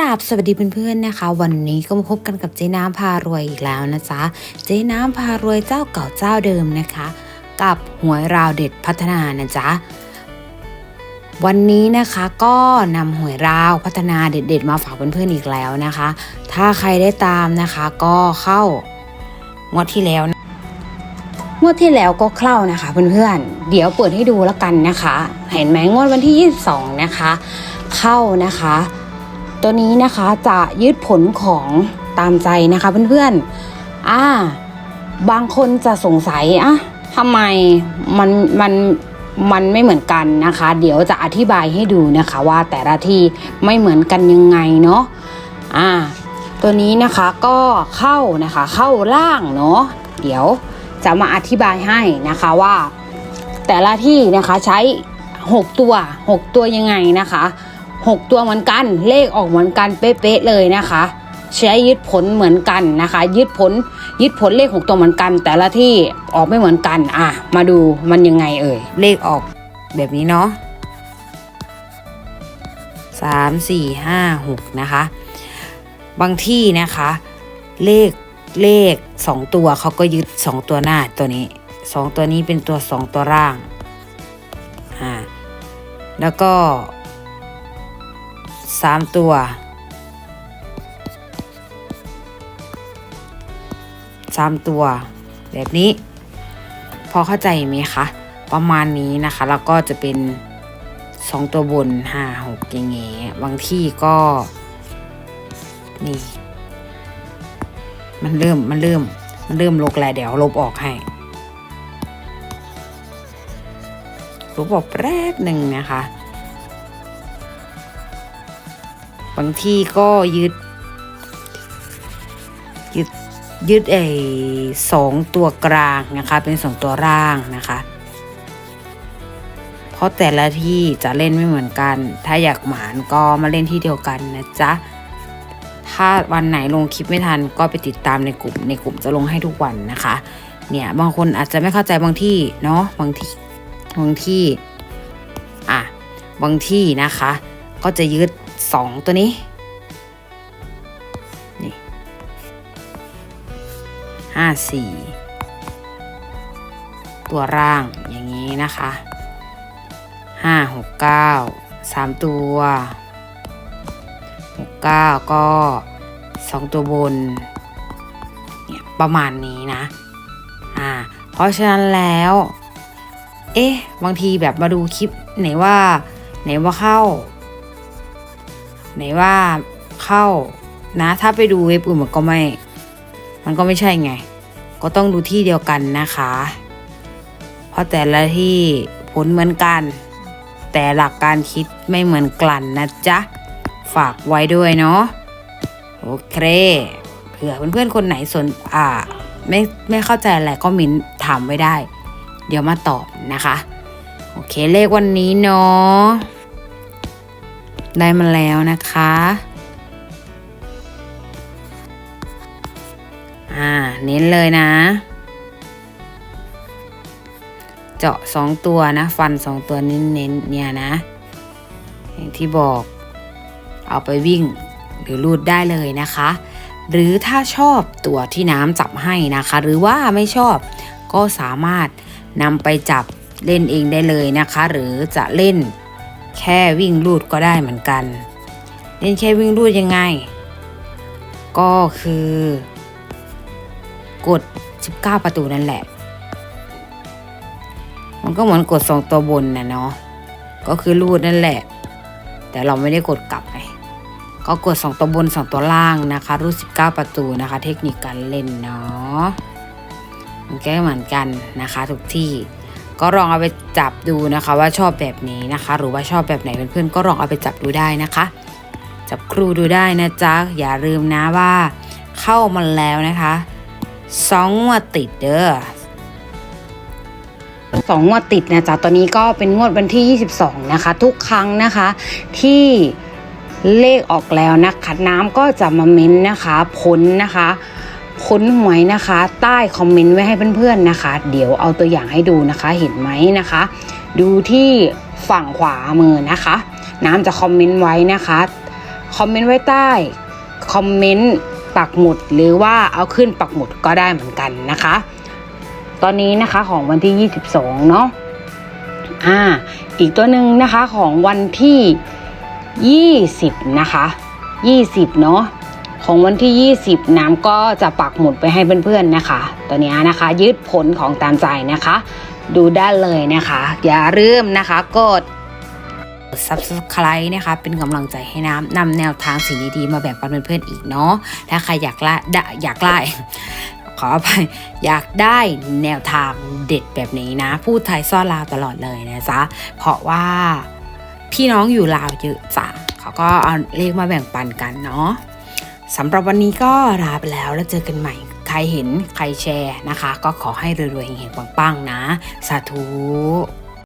ราบสวัสดีเพื่อนๆนะคะ วันนี้ก็มาพบกันกับเจ๊น้ำพารวยอีกแล้วนะจ๊ะเจ๊น้ำพารวยเจ้าเก่าเจ้าเดิมนะคะ กับหวยราวเด็ดพัฒนานะจ๊ะวันนี้นะคะก็นำหวยราวพัฒนาเด็ด ๆ มาฝากเพื่อนๆอีกแล้วนะคะ ถ้าใครได้ตามนะคะก็เข้างวดที่แล้วงวดที่แล้วก็เข้านะคะเพื่อนๆ เดี๋ยวเปิดให้ดูแล้วกันนะคะ เห็นไหมงวดวันที่ 22 นะคะ เข้านะคะ ตัวนี้นะคะจะยืดผลของตามใจนะคะเพื่อนๆอ่าบางคนจะสงสัยอะทำไมมันมันมันไม่เหมือนกันนะคะ เดี๋ยวจะอธิบายให้ดูนะคะว่าแต่ละที่ไม่เหมือนกันยังไงเนาะอ่าตัวนี้นะคะก็เข้านะคะเข้าล่างเนาะเดี๋ยวจะมาอธิบายให้นะคะว่า แต่ละที่นะคะใช้ 6 ตัว 6 ตัวยังไงนะคะ 6 ตัวเหมือนกันเลขออกเหมือนกันเป๊ะๆเลยนะคะ ใช้ยึดผลเหมือนกันนะคะ ยึดผลยึดผลเลข6ตัวเหมือนกัน แต่ละที่ออกไม่เหมือนกันอะมาดูมันยังไงเอ่ยเลขออกแบบนี้เนาะสามสี่ห้าหกนะคะ บางที่นะคะ เลขเลขสองตัวเขาก็ยึดสองตัวหน้าตัวนี้สองตัวนี้เป็นตัวสองตัวร่างอ่าแล้วก็ สามตัว สามตัว แบบนี้ พอเข้าใจไหมคะ ประมาณนี้นะคะ แล้วก็จะเป็นสองตัวบนห้าหกอย่างเงี้ยบางที่ก็ นี่ มันเริ่ม มันเริ่ม มันเริ่มลกแล้วเดี๋ยวลบออกให้ลบออกแป๊บหนึ่งนะคะ บางที่ก็ยึด ยึดยึดไอ้สองตัวกลางนะคะ เป็นสองตัวร่างนะคะ เพราะแต่ละที่จะเล่นไม่เหมือนกัน ถ้าอยากหมานก็มาเล่นที่เดียวกันนะจ๊ะถ้าวันไหนลงคลิปไม่ทันก็ไปติดตามในกลุ่ม ในกลุ่มจะลงให้ทุกวันนะคะ เนี่ยบางคนอาจจะไม่เข้าใจบางที่เนาะบางที่บางที่อะบางที่นะคะ ก็จะยึด สองตัวนี้นี่ห้าสี่ตัวร่างอย่างนี้นะคะห้าหกเก้าสามตัวหกเก้าก็สองตัวบนเนี่ยประมาณนี้นะอ่าเพราะฉะนั้นแล้ว เอ๊ะ บางทีแบบมาดูคลิปไหนว่าไหนว่าเข้า ไหนว่าเข้านะ ถ้าไปดูเว็บอื่นมันก็ไม่ มันก็ไม่ใช่ไง ก็ต้องดูที่เดียวกันนะคะ เพราะแต่ละที่ผลเหมือนกัน แต่หลักการคิดไม่เหมือนกันนะจ๊ะ ฝากไว้ด้วยเนาะโอเคเผื่อเพื่อนๆคนไหนสนอ่าไม่ไม่เข้าใจอะไรก็มินถามไว้ได้ เดี๋ยวมาตอบนะคะ โอเคเลขวันนี้เนาะ ได้มาแล้วนะคะอ่าเน้นเลยนะ เจาะสองตัวนะ ฟันสองตัวเน้นๆเนี่ยนะ อย่างที่บอก เอาไปวิ่งหรือรูดได้เลยนะคะ หรือถ้าชอบตัวที่น้ำจับให้นะคะ หรือว่าไม่ชอบก็สามารถนำไปจับเล่นเองได้เลยนะคะ หรือจะเล่น แค่วิ่งรูดก็ได้เหมือนกันเล่นแค่วิ่งรูดยังไง ก็คือ กด 19 ประตูนั่นแหละ มันก็เหมือนกดสองตัวบนนะเนาะก็คือรูดนั่นแหละ แต่เราไม่ได้กดกลับไงก็กดสองตัวบนสองตัวล่างนะคะรูด19 ประตูนะคะ เทคนิคการเล่นเนาะมันก็เหมือนกันนะคะ ทุกที่ ก็ลองเอาไปจับดูนะคะว่าชอบแบบนี้นะคะ หรือว่าชอบแบบไหนเพื่อนๆก็ลองเอาไปจับดูได้นะคะ จับครูดูได้นะจ๊ะอย่าลืมนะว่า เข้ามาแล้วนะคะสองงวดติดเด้อสองงวดติดนะจ๊ะตอนนี้ก็เป็นงวดวันที่ 22 นะคะ ทุกครั้งนะคะที่เลขออกแล้วนะคะน้ำก็จะมาเม้นนะคะผลนะคะ ผลหวยนะคะ ใต้คอมเมนต์ไว้ให้เพื่อนๆนะคะ เดี๋ยวเอาตัวอย่างให้ดูนะคะเห็นไหมนะคะ ดูที่ฝั่งขวามือนะคะ น้ำจะคอมเมนต์ไว้นะคะคอมเมนต์ไว้ใต้คอมเมนต์ปักหมุดหรือว่าเอาขึ้นปักหมุดก็ได้เหมือนกันนะคะ ตอนนี้นะคะของวันที่ 22 เนาะอ่าอีกตัวหนึ่งนะคะของวันที่ 20 นะคะ 20 เนาะ ของวันที่ 20 น้ำก็จะปักหมุดไปให้เพื่อนๆนะคะ ตัวนี้นะคะ ยืดผลของตามใจนะคะ ดูได้เลยนะคะ อย่าลืมนะคะกด subscribe นะคะเป็นกำลังใจให้น้ำนำแนวทางสิ่งดีๆมาแบ่งปันเพื่อนๆอีกเนาะถ้าใครอยากละดอยากไล่ขออภัยอยากได้แนวทางเด็ดแบบนี้นะ พูดไทยซ่อนลาวตลอดเลยนะจ๊ะเพราะว่าพี่น้องอยู่ลาวเยอะจ้ะเขาก็เอาเลขมาแบ่งปันกันเนาะ สำหรับวันนี้ก็ลาไปแล้วแล้วเจอกันใหม่ ใครเห็นใครแชร์นะคะ ก็ขอให้รวยๆเฮงๆปังๆนะ สาธุ